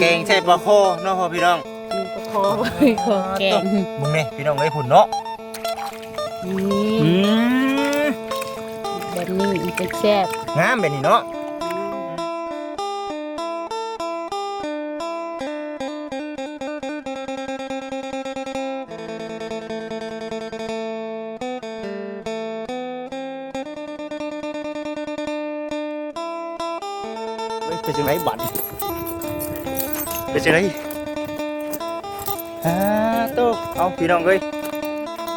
แกงใส่ปลาโคเนาะพ่อพี่น้องมีปลาคอไว้คอแกงมึงนี่พี่น้องเอ้ยพุ่นเนาะนี่อืมแบบนี้มันจะแซ่บงามแบบนี้เนาะ จังไหนฮ่าโตเอาพี่น้องเอ้ย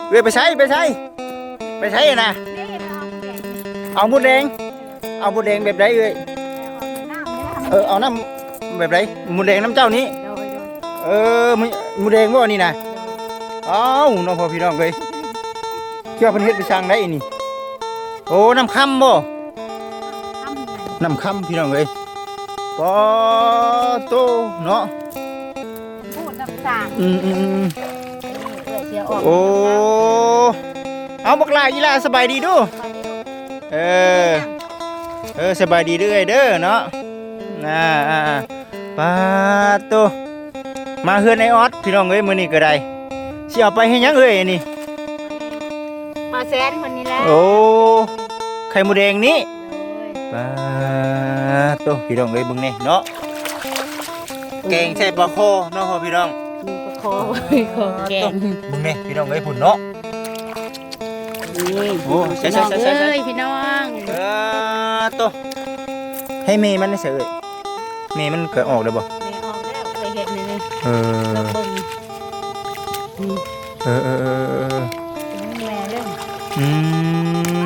เว้ยไปใช้ไปใช้ไปใช้นะเอาหมูแดง เอาหมูแดงแบบไหนเอ้ยเออเอาน้ำแบบไหนหมูแดงน้ำเจ้านี้เออหมูหมูแดงบ่านี่นะเอาน้องพ่อพี่น้องเอ้ยเกี่ยวาพิ่นเฮ็ดไปสร้างได้นี่ โอ้น้ำค่ำบ่น้ำค่ำพี่น้องเอ้ย ปอโตเนาะพูดน้ำตาลอืมอืมอืมเพื่อเสียออกโอ้เอาบักลาอีหลาสบายดีดูเออเออสบายดีเด้อเด้อเนาะน่าอ่าปาโตมาเฮือนไอออดพี่น้องเอ้ยมื้อนี้ก็ได้สิเอาไปให้หยังเอ้ยอันนี่มาแซนคนนี้แหละโอ้ไข่หมูแดงนี่ปา โตพี่น้องเอ้ยเบิ่งนี่เนาะแกงใส่ปลาโคเนาะพ่อพี่น้องมีปลาคอไว้คอแกงเบิ่งนี่พี่น้องเอ้ยพุ่นเนาะนี่โอ้ใช่ใช่ใช่ใช่ใช่เอ้ยพี่น้องเออโตให้เมย์มันได้เสยเอ้ยเมย์มันเกิดออกได้บ่ไม่ออกแล้วไปเห็ดนี่เลยเออเราเบิ่งนี่เออเออเออเออแม่เรื่องอืม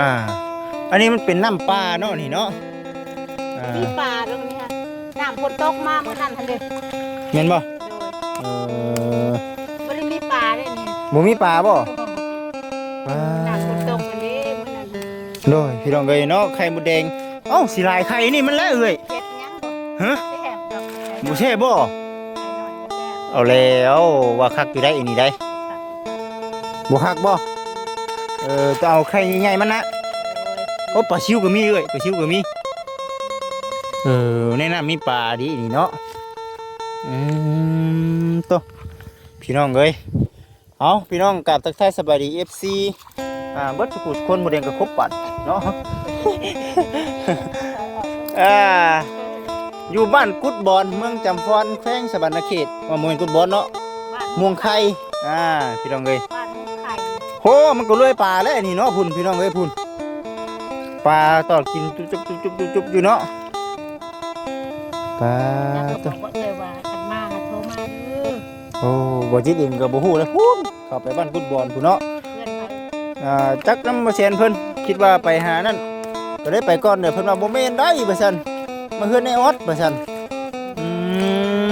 อ่า อันนี้มันเป็นน้ำปลาเนาะนี่เนาะอ่าที่ป่าตรงนี้ค่ะน้ำฝนตกมาเมื่อนั้นทันเดียวเห็นบ่เออโดยบริมีป่าเลยนี่บ่มีปลาบ่อ่าน้ำฝนตกอันนี้เมื่อนั้นโดยพี่น้องเอ้ยเนาะไข่มดแดงเอ้าสิลายไข่นี่มันแล้วเอ้ยเจ็บยังบ่ฮะแซ่บดอกไข่บ่ใช่บ่น้อยก็แซ่บเอาแล้วว่าคักอยู่ได้อันนี้ได้บ่คักบ่เออต้องเอาไข่ใหญ่ๆมันนะ โอ้ปลาชิวก็มีเอ้ยปลาชิวก็มีเออในน้ำมีปลาดีนี่เนาะอืมโตพี่น้องเอ้ยเอาพี่น้องกับทักทายสบายดี FC อ่าเบิดทุกคนบ่เรียนกับครบปัดเนาะอ่าอยู่บ้านกุดบอนเมืองจำฟอนแขวงสะบันนาเขตว่าเมืองกุดบอนเนาะบ้านม่วงไข่อ่าพี่น้องเอ้ยบ้านมุกไข่โหมันก็เลื่อยปลาแล้วนี่เนาะพุ่นพี่น้องเอ้ยพุ่น ปลาตอดกินจุ๊บจุ๊บจุ๊บจุ๊บจุ๊บจุ๊บอยู่เนาะปลาแล้วตัก็วบอกเลยว่าคันมาก็โทรมาเด้อโอ้บ่จิตเองก็บ่ฮู้เลยพุ่นเข้าไปบ้านกุดบอนพุ่นเนาะเพื่อนไปอ่าจักน้ำมาเซียนเพิ่นคิดว่าไปหานั่นก็ได้ไปก่อนเด้อเพิ่นว่าบ่แม่นได้ว่าซั่นมาเฮือนในออดว่าซั่นอืม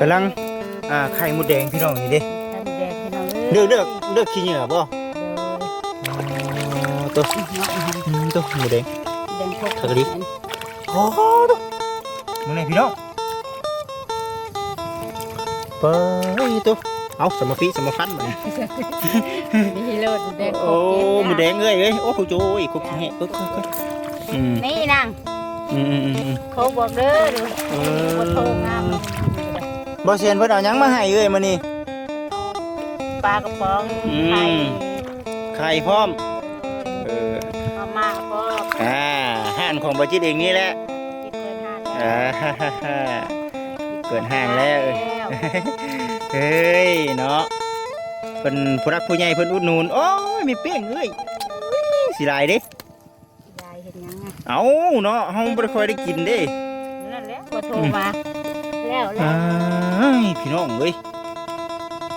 กำลังอ่าไข่มดแดงพี่น้องนี่เด้ท่านแดงพี่น้องเลือกเลือกเลือกขี้เหงื่อบ่เด้ออ๋อตัวเนาะอืม ตัวหมูแดงแดงพกสวัสดีโอ้ดูมึงนี่พี่น้องไปตัวเอาสมปีสมพันธ์มาเนี่ยนี่โลดแดงพกโอ้หมูแดงเอ้ยเอ้ยโอ้โหโจ้ยคุกขี้แหะคุกคุกคุกอืมนี่นางอืมอืมอืมอืมเขาบอกเด้อดูเอบ่โทรมาอบ่เซียนเพิ่นเอาหยังมาให้เอ้ยมื้อนี้ปลากระป๋องอืมไข่ไข่พร้อมานของบ่จิตเองนี่แหละกินเกินห้าอ่าฮ่าฮ่าฮ่าเกินห้างแล้ว เฮ้ยเนาะเพิ่นผู้รักผู้ใหญ่เพิ่นอุดหนุนโอ้ยมีเป้งเอ้ยอุ้ยสิหลายเด้ยายเห็นยังไงเอาเนาะเฮาบ่ได้ค่อยได้กินเด้นั่นแหละบ่โทรมาแล้วแล้อ้าวยพี่น้องเอ้ย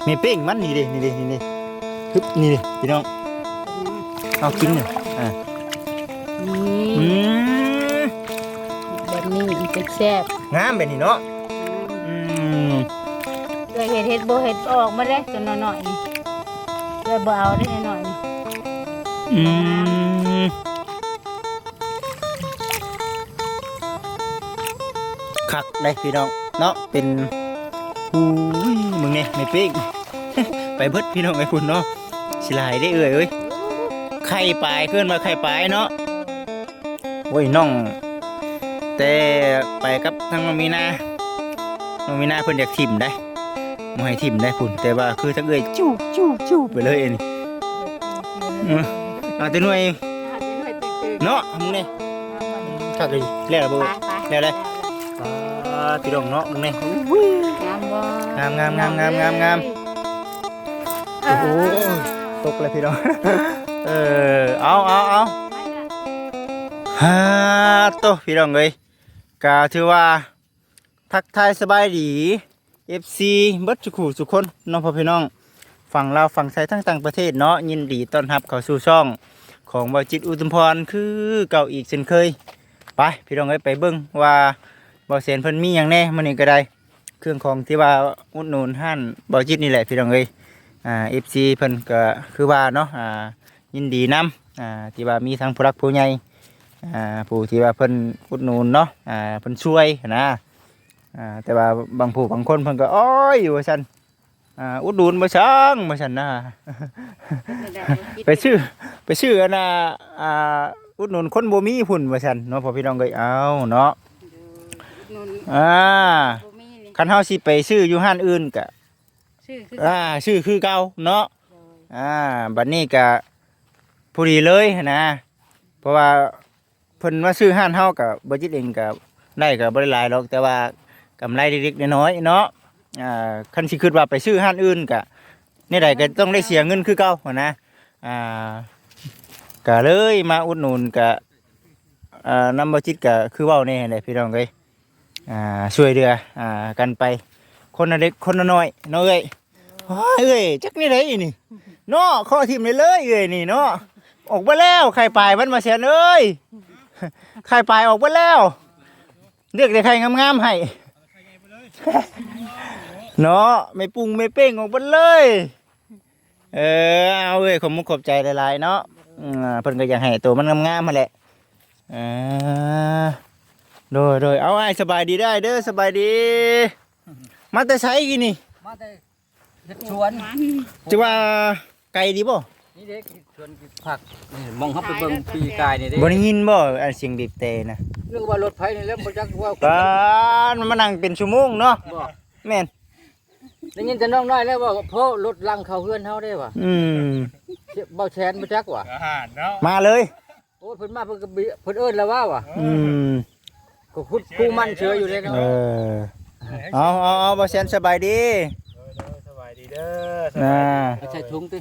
มีเป้งมันนี่เด้นี่เด้นี่เด้ฮึบนี่เด้พี่น้องเอากินเนี่ย นี้มันจะแซ่บงามแบบนี้เนาะอืมเลยเห็ดเห็ดโบเห็ดออกมาได้จนหน่อยๆนี่เลยบ่เอาได้หน่อยๆนี่อืมคักได้พี่น้องเนาะเป็นอุ้ยมึงเนี่ยไม่เป้งไปเบิดพี่น้องไอ้คุณเนาะสิหลายได้เอ่ยเอ้ยไข่ปลายขึ้นมาไข่ปลายเนาะโอ้ยน้อง แต่ไปกับทางน้องมีนาน้องมีนาเพิ่นอยากถิ่มได้บ่ให้ถิ่มได้พุ่นแต่ว่าคือทั้งเอ้ยจู้จู้จู้ไปเลยอันนี้อือเอาแต่หน่วยเนาะมึงนี่คักเลยแล้วล่ะบ่แล้วเลยอ่าพี่น้องเนาะมึงนี่งามงามงามงามงามงามโอ้โหตกเลยพี่น้องเออเอาเอาเอาฮ่าโตพี่น้องเอ้ย ก็ถือว่าทักทายสบายดี FC เบิดสุขุสุคนน้องพ่อพี่น้องฝั่งลาฝั่งไทยทั้งต่างประเทศเนาะยินดีต้อนรับเข้าสู่ช่องของบอจิตอุตมพรคือเก่าอีกเช่นเคย ไปพี่น้องเอ้ยไปเบิ่งว่าบ่เซนเพิ่นมีหยังแน่มื้อนี้ก็ได้ เครื่องของที่ว่าอุดหนุนห้านบอจิตนี่แหละพี่น้องเอ้ยอ่า FC เพิ่นก็คือว่าเนาะอ่ายินดีนํอ่าที่ว่ามีทั้งผู้รักผู้ใหญ่ อ่าผู้ที่ว่าเพิ่นอุดหนุนเนาะอ่าเพิ่นช่วยนะอ่าแต่ว่าบางผู้บางคนเพิ่นก็อ้อยอยู่ว่าซั่นอ่าอุดหนุนบ่ช่างบ่ซั่นนะไปชื่อไปชื่ออันน่ะอ่าอุดหนุนคนบ่มีพุ่นว่าซั่นเนาะพอพี่น้องเอ้ยเอาเนาะอ่าคันเฮาสิไปซื้ออยู่ห้านอื่นก็ชื่อคืออ่าชื่อคือเก่าเนาะอ่าบัดนี้ก็ผู้ดีเลยหั้นนะ เพราะว่าเพิ่นมาซื้อห้านเฮาก็บ่จิตเองก็ได้ก็บ่ได้หลายหรอกแต่ว่ากำไรเล็กๆน้อยๆเนาะอ่าคันสิคิดว่าไปซื้อห้านอื่นก็นี่ใดก็ต้องได้เสียเงินคือเก่าหันนะอ่าก็เลยมาอุดหนุนก็อ่านำบ่จิตก็คือเว้าแนี่แหละพี่น้องเอ้ยอ่าช่วยเหลืออ่ากันไปคนละเล็กคนละน้อยเนาะเอ้ยโอ้ยเอ้ยจักนี่ไดนี่เนาะข้อทิมเลยเลยเอ้ยนี่เนาะออกมาแล้วไข่ปมันมาเสียเอ้ย ไข่ปลายออกมาแล้วเลือกแต่ไข่งามๆให้เนาะไม่ปรุงไม่เป้งออกมาเลย เออเอาเอ้ยขอบมุกขอบใจหลายๆเนาะอืมเพิ่นก็อยากให้ตัวมันงามๆมาแหละอ่าโดยโดยเอาไอ้สบายดีได้เด้อสบายดี มาแต่ใช้กี่นี่มาแต่เฮ็ดสวนจะว่าไกลดีบ่ นี่เด็กสวนผักนี่มองเข้าไปเบิ่งปีกายนี่เด็กบ่ได้ยินบ่อันเสียงบีบแต่นะเรื่องว่ารถไฟนี่แล้วบ่จักว่าปานมันมานั่งเป็นชั่วโมงเนาะบ่แม่นได้ยินแต่น้องน้อยแล้วว่าเพราะรถลังเข้าเฮือนเฮาได้ว่ะอืมเบาแชนบ่จักว่ะมาเลยโอ้ยเพิ่นมาเพิ่นก็บิเพิ่นเอิ้นแล้วว่าว่ะอืมก็พูดกูมันเชื่ออยู่เลยเนาะเออเอาเอาเอาบ่แซนสบายดีสบายดีเด้อน่าเอาใส่ถุงติ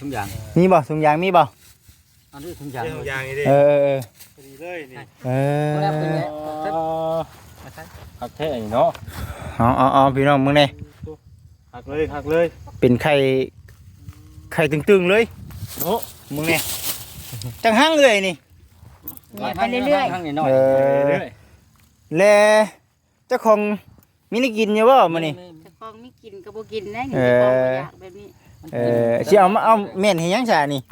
ถุงยางมีบ่ถุงยางมีบ่อันนี้ถุงยางเรื่องยางนี่ดิเออเออพอดีเลยนี่เอเอาแล้วเป็นไงอหักแท้นี่เนาะเอาเอาเอาพี่น้องมึงนี่หักเลยหักเลย เป็นไข่ไข่ตึงๆเลยโอ้มึงนี่จังหังเลยนี่เนี่ยไปเรื่อยทางนี้น้อยเออเรื่อยแลเจ้าของมีได้กินอยู่บ่มื้อนี้ๆเจะฟองไม่กินก็บ่กินนะนี่เออเจะฟองบ่อยากแบบนี้ เออสิเอามาเอาแม่นเฮ็ดหยังซะนี่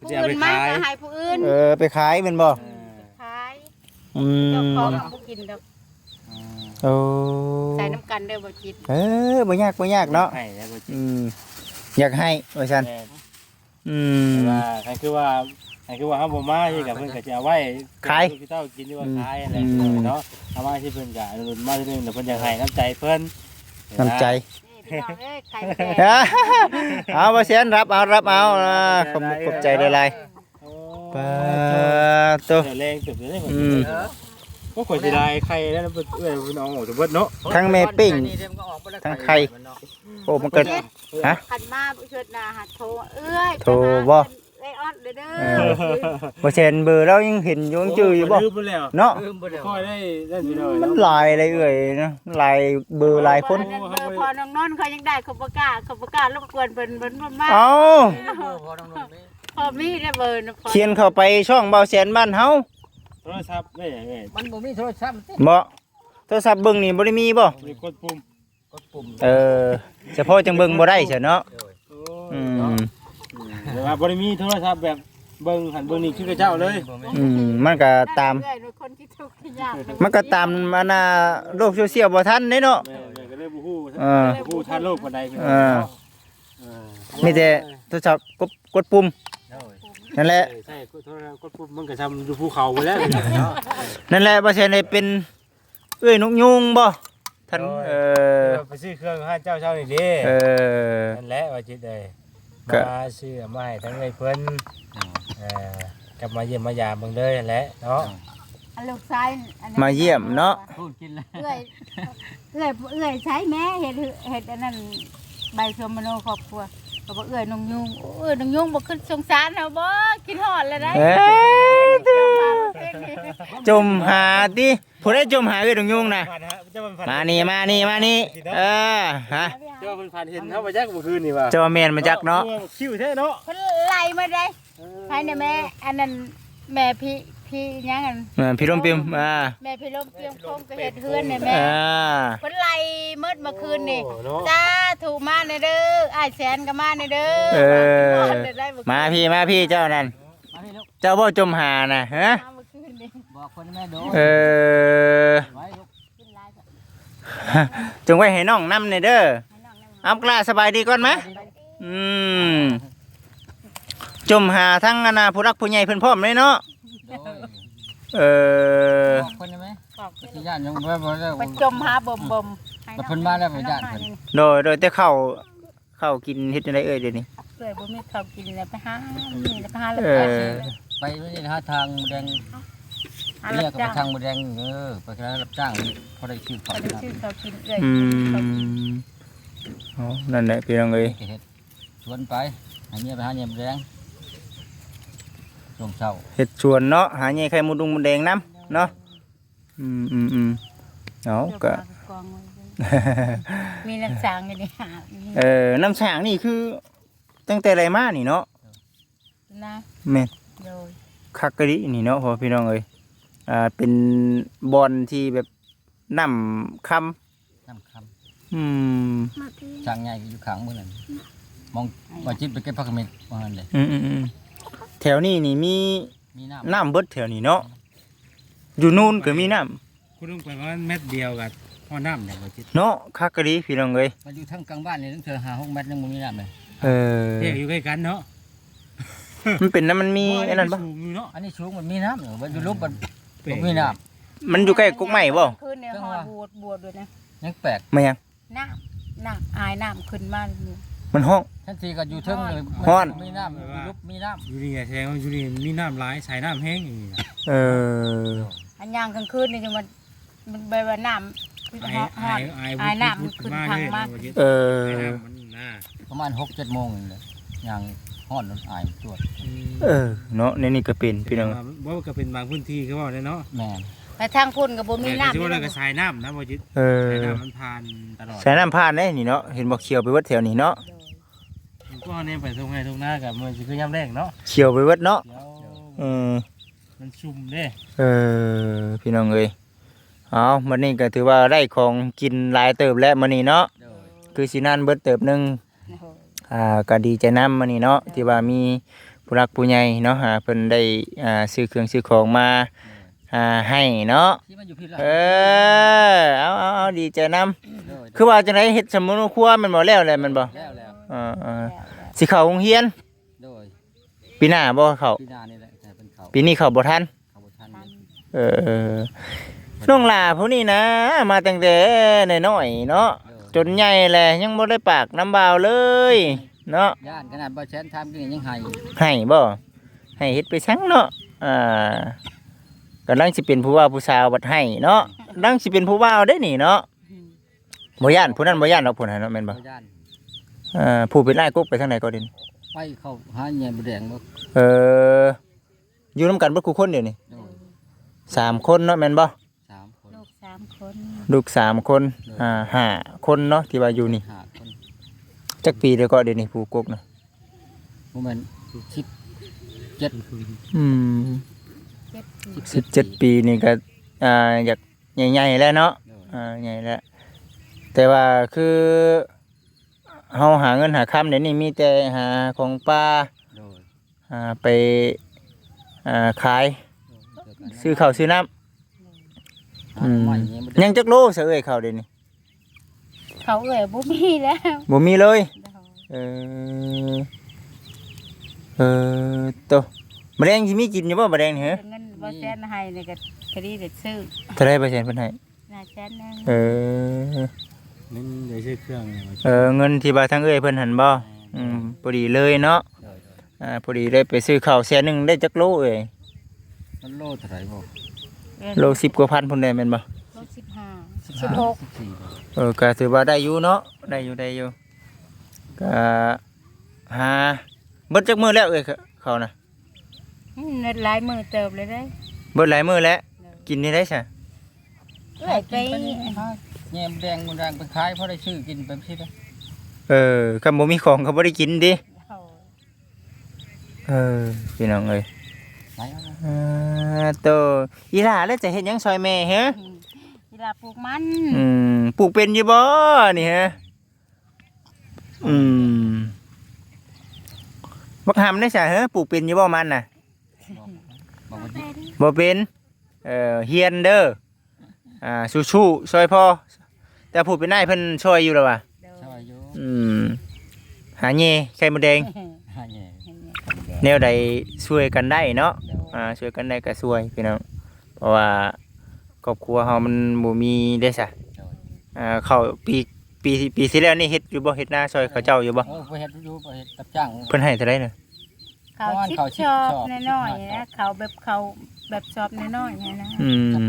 ผู้อื่นมาก็ให้ผู้อื่นเออไปขายแม่นบ่ขายอืเจ้าของมก็บ่กินดอกโอ้ใส่น้ำกันเด้อบ่กินเออบ่ยากบ่ยากเนาะให้แล้วก็จิอืมอยากให้ว่าซั่นแม่อืม ว่าใครคือว่าใครคือว่าเฮาบ่มาที่กับเพิ่นก็จะเอาไว้ขายพี่เต้ากินดีกว่าขายอะไรอืม เนาะเอามาที่เพิ่นก็รุ่นมาที่เพิ่นเดี๋ยวเพิ่นอยากให้น้ำใจเพิ่นน้ำใจนี่ พี่น้องเอ้ยไข่แดงเอาบ่เสียนรับเอารับเอาอ่าขอบขอบใจหลายโอ้ๆปาโตเดี๋ยวแรงตึบเลยอืมพวกข่อยสิได้ใครแล้วเพิ่นเอ้ยเพิ่นเอาออกจากเบิดเนาะทั้งแม่ปิ้งทั้งไข่โอ้มันก็ฮะขันมาเชิดหนาหัดโทรเอ้ยโทรบ่ ไอ้ออดเลยเด้เออบ่เสียนเบอร์เรายังเห็นอยู่ยังจื้ออยู่บ่ลืมไปแล้วเนาะลืมบ่ได้ค่อยได้ได้สิเลยมันเนาะหลายเลยเอ่ยนะหลายเบอร์หลายคนเบอร์พอน้องนอนเขายังได้เขาประกล้าศเขาประกล้าศรบกวนเพิ่นเพิ่นมากเอาพอน้องนนท์นี่พอมีได้เบอร์นะพอเขียนเข้าไปช่องเบาแสนบ้านเฮาโทรศัพท์ได้ไงมันบ่มีโทรศัพท์ติบ่โทรศัพท์เบิ่งนี่บ่ได้มีบ่มีกดปุ่มกดปุ่มเออเฉพาะจังเบิ่งบ่ได้เสียเนาะโอ้อืยเนาะม แต่ว่าบ่ได้มีโทรศัพท์แบบเบิ่งหันเบิ่งนี่คือกระเจ้าเลยอืมมันก็ตาม เรื่อยๆคนที่ทุกข์ที่ยากมันก็ตามมานาโลกโซเชียลบ่ทันเด้เนาะ แม่แม่ก็เลยบ่ฮู้เออ บ่ฮู้ทันโลกปานใดคือเออ เออมีแต่โทรศัพท์กดกดปุ่มนั่นแหละ ใช่กดโทรศัพท์กดปุ่มมันก็ทำอยู่ภูเขาไปแล้วเนาะนั่นแหละบ่ใช่ได้เป็นเอ้ยนกยุงบ่ท่านเออไปซื้อเครื่องให้เจ้าเช่านี่ดิเออนั่นแหละว่าจิตเลย ก็ มาซื้อมาให้ทั้งไอ้เพิ่นเอ่อกลับมาเยี่ยมมายามเบิ่งเลยนั่นแหละเนาะอันลูกชายอันนั้นมาเยี่ยมเนาะ พูดกินแล้วเอื้อยเอื้อยเอื้อยใช้แม่เฮ็ดเฮ็ดอันนั้นใบชมโนครอบครัว ก็บอกเอื้อยนงยุงโอ้เอื้อยนงยุงบ่ขึ้นสงสารเฮาบ่กินฮอดเลยได้เอ้ยเจ้ามาเพิ่นนี่จมหาดิผู้ใดจมหาเอ้ยนกยุงน่ะ ผ่านฮะเจ้ามันผ่านมานี่มานี่มานี่เออฮะเจ้ามันผ่านเห็นเฮาบ่จักเมื่อคืนนี่ว่าเจ้าแม่นมาจักเนาะคิวแท้เนาะเพิ่นไล่มาได้ภายในแม่ อันนั้นแม่พี่ พี่ยังอันเออพี่ลมปิมอ่าแม่พี่ลมเพียงพงก็เฮ็ดเฮือนเนี่ยแม่อ่าเพิ่นไล่หมดเมื่อคืนนี่โอ้เนาะจ้าถูกมาในเด้ออ้ายแสนก็มาในเด้อเออมาได้เอคืนมาพี่มาพี่เจ้านั่นมาพี่ลูกเจ้าบ่จมหาน่ะฮะมาเมื่อคืนนี่บอกคนแม่โดเออไว้ลูกกินหลายก็จงไว้ให้น้องนำในเด้อให้น้องนั่งเอากล้าสบายดีก่อนไหมอืมจมหาทั้งอนาผู้รักผู้ใหญ่เพิ่นพร้อมเลยเนาะโดย เออบอกคนได้ไหมบอกสิย่านยังบ่บ่ได้ไปจมหาบ่มบ่มให้องเพิ่นมาแล้วบ่ย้านเพิ่นโดยโดยแต่เข้าเข้ากินเฮ็ดจังไดเอ่ยเดี๋ยวนี้เอ้ยบ่มีข้าวกินแล้วไปหานี่แล้วไปหาแล้วเอไปอไปนี่หาทางหมูแดงหาเรีรัยกบกับจ้างทางหมูแดงเออไปกันรับจ้างพอได้ชื่อไปเขาได้ชื่อข้าวกินเอ้ยอืข้าวกินมอ๋อนั่นแหละพี่น้องเอ้ยเฮ็ดชวนไปหาเมียไปหาเมียหมูแดง ช่วงเช้าเฮ็ดชวนเนาะหาใหญ่ไข่มุดุงมุดแดงนํเนาะอืมอืมอืมเอาก็เดี๋ยวปลากองไว้มีน้ำสางอยู่นี่หานี่เออน้ำฉางนี่คือ ตั้งแต่ไรมานี่เนาะนะแม่นโดยคักกะดินี่เนาะพ่อพี่น้องเอ้ยอ่าเป็นบอลที่แบบน้ำคำน้ำคอืมำจ้างใหญ่อยู่ข้างมื้อนั้นมองว่าจิตไปเก็บผักเม็ดว่างั้นเลยอืมอืมอืม แถวนี้นี่มีมีน้ำน้ำเบิดแถวนี้เนาะอยู่นู่นก็มีน้คุณลุงไปว่าเม็ดเดียวกับพ่อน้ำเนี่ยว่าจิตำเนาะคักกะดิพี่น้องเอ้ยมันอยู่ทั้งกลางบ้านนี่ตั้งเธอหาห้องแมตรยังบ่มีน้ำเลยเออเรียกอยู่ใกล้กันเนาะมันเป็นน้ำมันมีไอ้นั่นปะสูงอยู่เนาะอันนี้สูงมันมีน้ำอยู่มันอยู่รูปมันบ่มีน้ มันอยู่ใกล้กุ๊กใหม่บ่คืนเนี่ยหอดบวชบวชด้วยนะำยังแปลก ไม่ยังน้ำน้ำอายน้ำขึ้นมานี่ มันห้องทันทีก็อยู่เทึงเลยฮ้อน มีน้ำอยู่รูปมีน้อยู่นี่ไงแสดงว่าอยู่นี่มีน้ำไหลายสายน้ำแห้งอย่างนี้นะเออ อันยางกลางคืนนี่จะมันมันใบว่าน้ำคือไอฮอดฮไออด ไออายน้ำวุมันดขึ้นมาทางเลยมากว่าจิตเอไออน้ำมันน่าำประมาณหกเจ็ดโมงนี่เลยอย่างห้อนอายตรวจเออ เนาะในนี่ก็เป็นพี่น้อง ว่าก็เป็นบางพื้นที่เขาบอกเลยเนาะแม่นแต่ทางพุ่นกับบ่มีแต่น้ำที่ว่านี่เราก็สายน้ำนะว่าจิตเออสายน้ำมันผ่านตลอดใส่น้ำผ่านได้นี่เนาะ เห็นบอกเขียวไปเวิดแถวนี้เนาะ ก็เนี่ไปตรงไหนตรงหน้ากับมันคือย่ำแรกเนาะเขียวไปเวิดเนาะเดี๋ยวเออมันชุ่มเด้เออพี่น้องเอ้ยเอามื้อนี้ก็ถือว่าได้ของกินหลายเติบแล้วมื้อนี้เนาะโดยคือสินั่นเบิดเติบหนึงอ่าก็ดีใจนํมื้อนี้เนาะที่ว่ามีผู้รักผู้ใหญ่เนาะหาเพิ่นได้อ่าซื้อเครื่องซื้อของมาอ่าให้เนาะที่มันอยู่พี่ละเออเอาเอาเอาดีใจนํโดยคือว่าจังไดเฮ็ดสมุนครัวแมันบ่แล้วแหละแมันบ่แล้วแล้วออเออ สิเข้าโรงเรียน โดยปีหน้าบ่เข้าพี่นานี่แหละแต่เป็นเขาปีนี้เข้าบ่ทัน เขาบ่ทันเลยเออน้องหลาผู้นี้นะ มาตั้งแต่น้อยๆเนาะโดยจนใหญ่แหละยังบ่ได้ปากน้ำบ่าวเลย เนาะย่านขนาดบ่แชนทำกินยังให้ให้บ่ให้เฮ็ดไปซังเนาะอ่ากำลังสิเป็นผู้ว่าผู้สาวบัดให้เนาะกำลังสิเป็นผู้ว่าวได้นี่เนาะบ่ย่านผู้นั้นบ่ย่านดอกผู้นั้นเนาะแม่นบ่บ่ย่าน เอ่าผู้เป็นอ้ายกุ๊กไปทางไหนก็เด่นไปเข้าหาแย่บ่แดงบ่เอออยู่นํกันเบิดคู่คนเดี๋ยวนี้โดยสามคนเนาะแม่นบ่สามคนลูกสามคนลูกสามคนอ่าห้าคนเนาะที่ว่าอยู่นี่ห้าคนจักปีเดียวก็เดี๋ยวนี้ผู้กุ๊กนะบ่แม่นสิบเจ็ดอืมเจ็ดปีสิบเจ็ดปีนี่ก็อ่าอยากใหญ่ๆแล้วเนาะ โดยอ่าใหญ่แล้วแต่ว่าคือ เฮาหาเงินหาคำเดี๋ยวนี้มีแต่หาของป้าโดยอ่าไปอ่าขายโดยเกิดกันซื้อข้าวซื้อน้ำหาหน่อไม้ยังบ่ได้ยังจักโลเสือเอ้ยข้าวเดี๋ยวนี้เขาเอ่ยบ่มีแล้วบ่มีเลย เออเออโตมะแดงสิมีกินอยู่บ่มะแดงนี่เหรอเงินบ่แสนให้นี่ก็คดีเด็ดซื้อเท่าไรเปอร์เซ็นต์เพิ่นให้น่าแสนหนึงเออ นี่ได้ซื้อเครื่องเนี่ยเออเงินที่ว่าทางเอ้ยเพิ่นหันบ่อืมพอดีเลยเนาะโดยโดยอ่าพอดีได้ไปซื้อข้าวแสนหนึงได้จักโลเอ้ยมันโลเท่าไหร่บ่โล10กว่าพันพุ่นได้แม่นบ่โลสิบห้าสิบสิบห้าหกสิบสี่บ่เออก็ถือว่าได้อยู่เนาะได้อยู่ได้อยู่ก็หาเบิดจักมื้อแล้วเอ้ยเขาน่ะอืมหลายมือเติบเลยได้เบิดหลายมื้อแล้วกินนี่ได้ซะเอ้ยไป แยมแดงมันแดงไปขายเพราะได้ชื่อกินไปสิเด้อเออคำบ่มีของก็บ่ได้กินดิเอาเออพี่น้องเอ้ยไปเอาเลยอ่าโตอีหล่าแล้วจะเฮ็ดหยังซอยแม่ฮะเวลาปลูกมันอืมปลูกเป็นอยู่บ่นี่ฮะอืมบักหำได้ซะฮะปลูกเป็นอยู่บ่มันน่ะบอกว่าจิบ่เป็น เอ่อเฮียนเด้ออ่าสู้ๆซอยพ่อ แต่พูดเป็นนายเพิ่นช่วยอยู่แล้วว่ะเดี๋ยวช่วยอยู่อืม หาแย่ไข่มดแดงหาแย่แนวใดช่วยกันได้เนาะเดี๋ยวอ่าช่วยกันได้ก็ช่วยพี่น้องเพราะว่าครอบครัวเฮามันบ่มีได้ซะโดยอ่าเข้าปีปีที่ปีที่แล้วนี่เฮ็ดอยู่บ่เฮ็ดนาซอยเขาเจ้าอยู่บ่โอ้ไปเฮ็ดอยู่ไปเฮ็ดรับจ้าง เพิ่นให้เท่าไดน่ะเขาประมาณชิดเขาชิดชอบชอบน้อยๆนะเขาแบบเขาแบบชอบน้อยๆเนี่ยนะอืมโอ้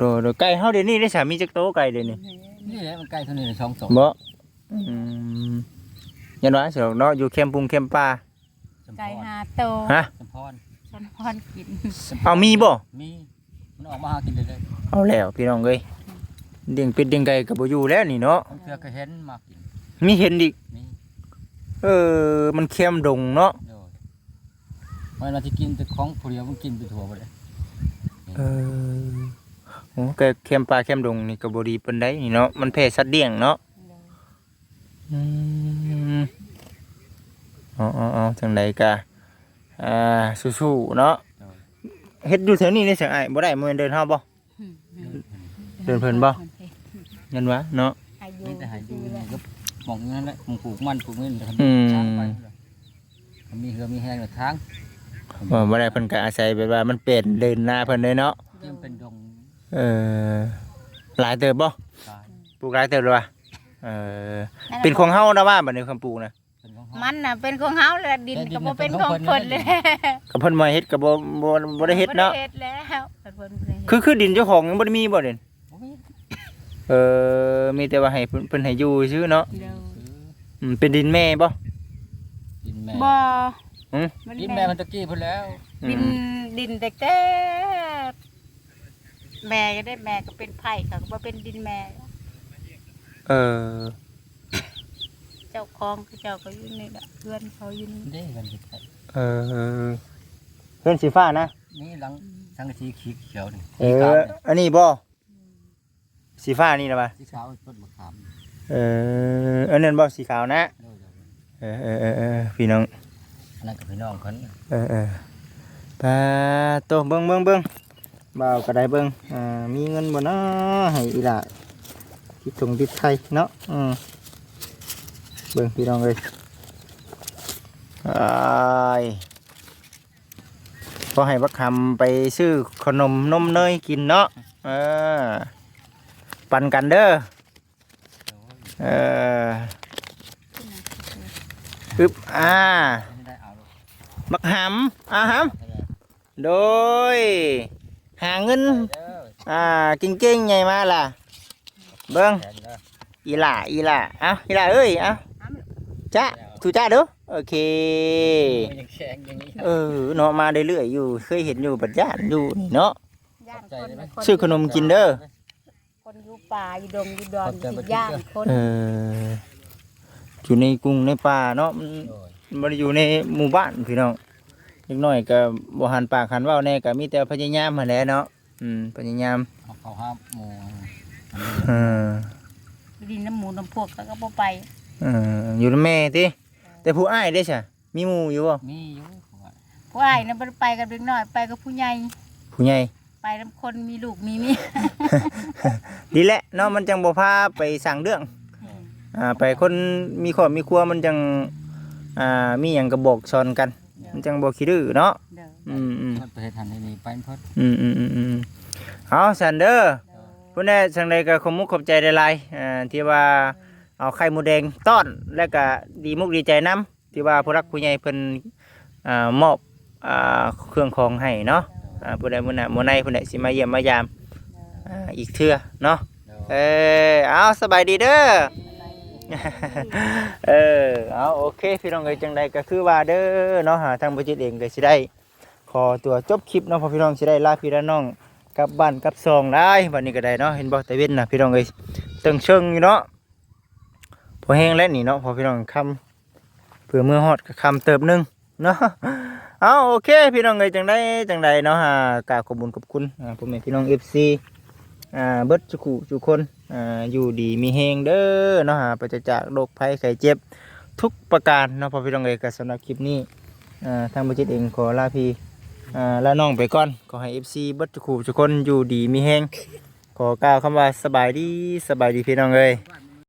โดโดไก่เฮาเดี๋ยวนี้ได้สามีจักโตไก่เดี๋ยวนี้นี่แหละมันใกล้เท่านี้เลยสองตัวบ่อืมยันว่าเสิเนาะอยู่เข้มปุงเข้มป่าสมพไก่รหาโตฮะสมพรฉันพรกินสพรเอามีบ่มีมันออกมาหากินเลยเลยเอาแล้วพี่น้องเอ้ยเลี้ยงเป็ดเลี้ยงไก่ก็บ่อยู่แล้วนี่เนาะบางเทื่อก็เห็นมากินมีเห็นอีกมีเออมันเข้มดงเนาะโดยมันมาที่กินแต่ของผู้เดียวมันกินไปทั่วหมดเลยเออ โอ้แต่เข้มป่าเข้มดงนี่ก็บ่ดีปานใดนี่เนาะมันแพ้สัตว์เลี้ยงเนาะอืมอ๋ออ๋ออ๋อจังใดกะอ่าสู้ๆเนาะโดยเฮ็ดอยู่แถวนี้ได้เสียงไอ้ายบ่ได้มื้อเดินเฮาบ่เดินเพิ่นบ่ยันวะเนาะอายุนี่แต่หายดูซื้อแล้วก็หมองนั่นแหละหมองปลูกมันปลูกเงินอืมช้างไปเลยมันมีเหือมีแห้งในทางบ่บ่ได้เพิ่นก็อาศัยแบบว่ามันเป็นเดินหน้าเพิ่นเลยเนาะเริ่มเป็นดง เออหลายเติบบ่ตายปลูกหลายเติบเลยว่ะเออเป็นของเฮานะว่าบัดนี้คำปลูกนะเป็นของเขามันน่ะเป็นของเฮาเลยดินแต่ดินก็บ่น่ะเป็เป็นนขขอองงเพิ่นเพิ่นเลยก็เพิ่นมาเฮ็ดก็บ่บ่บ่ได้เฮ็ดเนาะบ่ไเฮ็ดแล้วแต่เพิ่นบ่ได้เฮ็ดคือคือดินเจ้าของยังบ่ได้มีบ่เด่นโอ้ยเออมีแต่ว่าให้เพิ่นเพิ่นให้อยู่ซื่อเนาะเดี๋ยวอืมเป็นดินแม่บ่ดินแม่บ่หืมมันดินแม่แม่มันตะกี้พุ่นแล้วดินดินแต่แต่ แม่ก็ได้แม่ก็เป็นไผ่ค่ะก็บ่เป็นดินแม่ เออเจ้าของคือเจ้าก็อยู่นี่ล่ะเพื่อนเขาอยู่นี่เด้กันสิไปเออเพื่อนสีฟ้านะนี่หลังสังกะสีขีเขียวนี่เอสีขาวอนี่อันนี้บ่สีฟ้านี่นะบ่ะสีขาวต้นมะขามเอออันนั้นบ่สีขาวนะโดยโดยเออเออเออเออพี่น้อง อันนั้นกับพี่น้องคน เออเออปาโตเบิ่งเบิ่งเบิ่ง บ่าวก็ได้เบิ่งอ่ามีเงินบ่เนาะให้อีหล่ะทิศทงทิศไทยเนาะอืมเบิ่งพี่น้องเอ้ยอ้ายพอให้บักคำไปซื้อขนมนมเนยกินเนาะเออปันกันเด้อเอออึบอ่าบักหำอ่าหำโดย หาเงินเด้ออ่าเก่งๆไงมาล่ะ เบิ้งแทนเด้ออีหล่าอีหล่าเอ้าอีหล่าเอ้ยเอ้าจ้าถูจ้าเด้อโอเคมันยังแข็งอย่างนี้เออเนาะมาเรื่อยๆอยู่ เคยเห็นอยู่ปัจจานอยู่นี่เนาะย่านคนน่ะคนซื้อขนมกินเด้อ คนอยู่ป่าอยู่ดงอยู่ดอนอยู่ย่านคนเอออยู่ในกรุงในป่าเนาะมันโดยบ่ได้อยู่ในหมู่บ้านพี่น้อง เล็กน้อยก็บ่หันปากหันเว้าแน่ก็มีแต่พยายามหั่นแหละเนาะอืมพยายามเอาเขาห้ามหมูเออดินน้ำหมูน้ำพวกเขาก็บ่ไปเอออยู่นำแม่ติแต่ผู้อ้ายได้ซะมีหมู่อยู่บ่มีอยู่เขาว่าผู้อ้ายน่ะบ่ได้ไปกับเด็กน้อยไปกับผู้ใหญ่ผู้ใหญ่ไปนํคนมีลูกมีเมียดีแหละเนาะมันจังบ่พาไปสั่งเรื่องอ่าไปคนมีครอบมีครัวมันจังอ่ามีหยังก็บอกสอนกัน มันจังบ่ขี้ดื้อเนาะเด้ออืมอืมเพิ่นประเทศทันที่นี่ไปเพิ่นอืมอืมอืมอืมเอาซันเดอร์ผู้ใดสังใดก็ขอมุกขอบใจหลายๆอ่าที่ว่าเอาไข่หมูแดงต้อนแล้วก็ดีมุกดีใจนํที่ว่าผู้รักผู้ใหญ่เพิ่นอ่ามอบอ่าเครื่องของให้เนาะอ่าผู้ใดมื้อหน้ามื้อในผู้ใดสิมาเยี่ยมมายามอ่าอีกเทื่อเนาะ เออเอาสบายดีเด้อ เเออเอาโอเค พี่น้องเอ้ยจังใดก็คือว่าเด้อเนาะหาทางบ่จิตเองก็สิได้ ขอตัวจบคลิปเนาะพอพี่น้องสิได้ลาพี่ละน้องกลับบ้านกลับซองได้วันนี้ก็ได้เนาะเห็นบ่แต่เว้นน่ะพี่น้องเอ้ยตึงเชิงอยู่เนาะพอแห้งแล้วนี่เนาะพอพี่น้องคำเพื่อมือฮอดก็คำเติบนึงเนาะเอาโอเค พี่น้องเอ้ยจังได้จังใดเนาะฮะกราบขอบคุญขอบคุณอ่าพ่อแม่พี่น้อง FC อ่าเบิดจุกุจุคนอ่าอยู่ดีมีเฮงเด้อเนาะฮะปราศจากโรคภัยไข้เจ็บ ทุกประการเนาะพอพี่น้องเอก็สำหรับคลิปนี้อ่าทางบริจิตเองขอลาพี่อ่าแล้วน้องไปก่อนขอให้ FC เบิดสุขุสุคนอยู่ดีมีแฮงขอกล่าวคำว่าสบายดีสบายดีพี่น้องเอ้ย